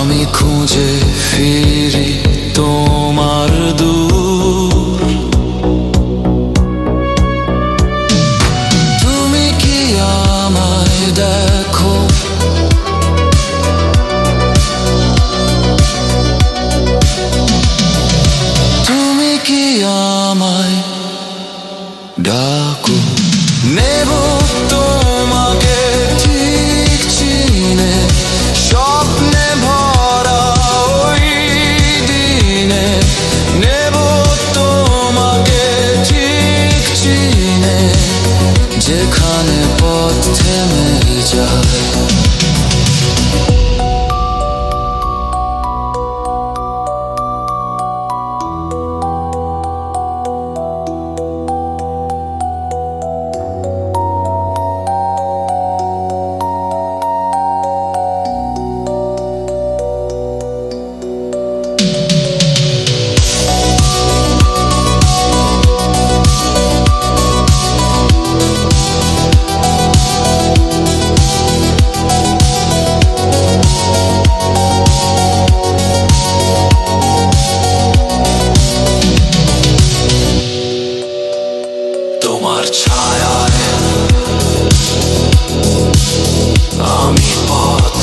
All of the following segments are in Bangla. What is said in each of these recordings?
আমি খুঁজে ফিরি। ছায়ায় আমি পথ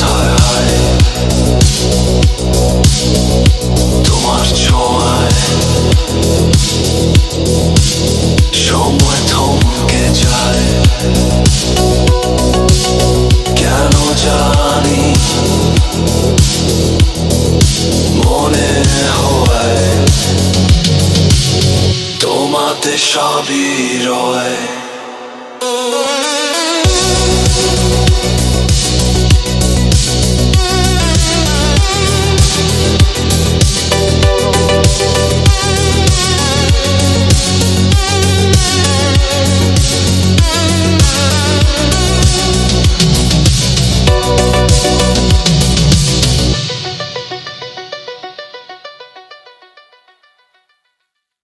সবই রয়।